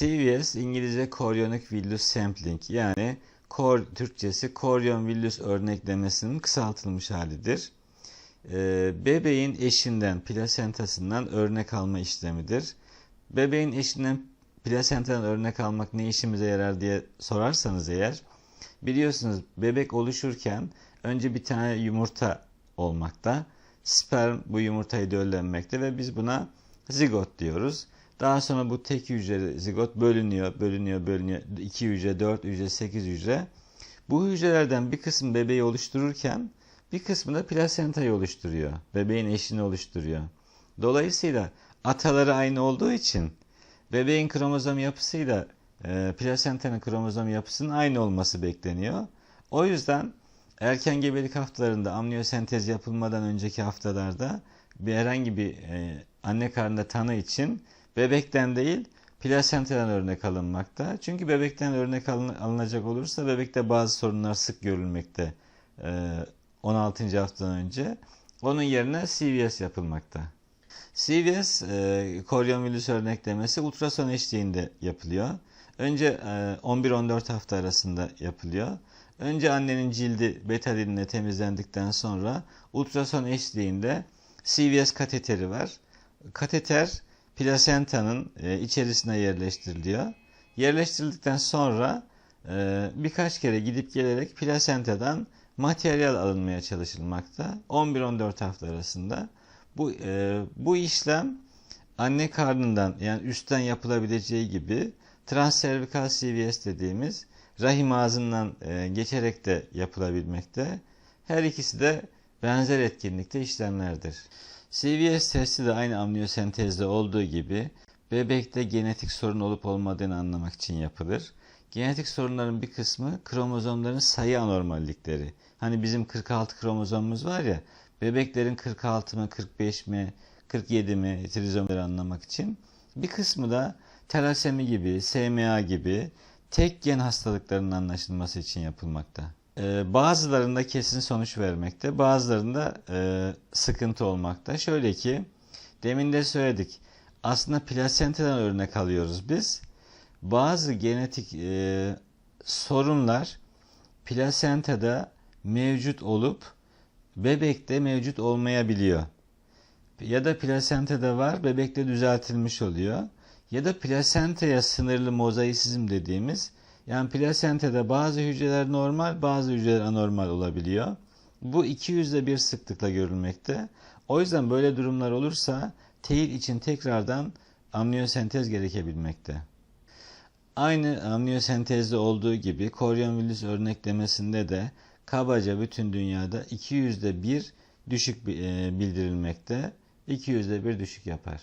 CVS İngilizce Chorionic Villus Sampling yani Kor Türkçesi Chorion Villus örneklemesinin kısaltılmış halidir. Ee, bebeğin eşinden, plasentasından örnek alma işlemidir. Bebeğin eşinden plasentadan örnek almak ne işimize yarar diye sorarsanız eğer, biliyorsunuz bebek oluşurken önce bir tane yumurta olmakta. Sperm bu yumurtayı döllenmekte ve biz buna zigot diyoruz. Daha sonra bu tek hücreli zigot bölünüyor, bölünüyor, bölünüyor. 2 hücre, 4 hücre, 8 hücre. Bu hücrelerden bir kısmı bebeği oluştururken bir kısmı da plasentayı oluşturuyor. Bebeğin eşini oluşturuyor. Dolayısıyla ataları aynı olduğu için bebeğin kromozom yapısıyla e, plasentanın kromozom yapısının aynı olması bekleniyor. O yüzden erken gebelik haftalarında amniyosentez yapılmadan önceki haftalarda bir herhangi bir e, anne karnında tanı için bebekten değil plasentadan örnek alınmakta. Çünkü bebekten örnek alınacak olursa bebekte bazı sorunlar sık görülmekte 16. E, haftadan önce. Onun yerine CVS yapılmakta. CVS, e, koryomülüs örneklemesi ultrason eşliğinde yapılıyor. Önce 11-14 hafta arasında yapılıyor. Önce annenin cildi betadinle temizlendikten sonra ultrason eşliğinde CVS kateteri var. Kateter plasentanın e, içerisine yerleştiriliyor. Yerleştirildikten sonra e, birkaç kere gidip gelerek plasentadan materyal alınmaya çalışılmakta. 11-14 hafta arasında. Bu, e, bu işlem anne karnından yani üstten yapılabileceği gibi transservikal CVS dediğimiz rahim ağzından e, geçerek de yapılabilmekte. Her ikisi de benzer etkinlikte işlemlerdir. CVS testi de aynı amniyosentezde olduğu gibi bebekte genetik sorun olup olmadığını anlamak için yapılır. Genetik sorunların bir kısmı kromozomların sayı anormallikleri. Hani bizim 46 kromozomumuz var ya, bebeklerin 46 mı, 45 mi, 47 mi trizomları anlamak için. Bir kısmı da telasemi gibi, SMA gibi tek gen hastalıklarının anlaşılması için yapılmakta. Ee, bazılarında kesin sonuç vermekte, bazılarında e, sıkıntı olmakta. Şöyle ki, demin de söyledik, aslında plasentadan örnek alıyoruz biz. Bazı genetik e, sorunlar plasentada mevcut olup bebekte mevcut olmayabiliyor. Ya da plasentada var, bebekte düzeltilmiş oluyor. Ya da plasentaya sınırlı mozaisizm dediğimiz yani plasentada bazı hücreler normal, bazı hücreler anormal olabiliyor. Bu 200'de bir sıklıkla görülmekte. O yüzden böyle durumlar olursa teyit için tekrardan amniyosentez gerekebilmekte. Aynı amniyosentezde olduğu gibi koryonvirüs örneklemesinde de kabaca bütün dünyada 200'de bir düşük e, bildirilmekte. 200'de bir düşük yapar.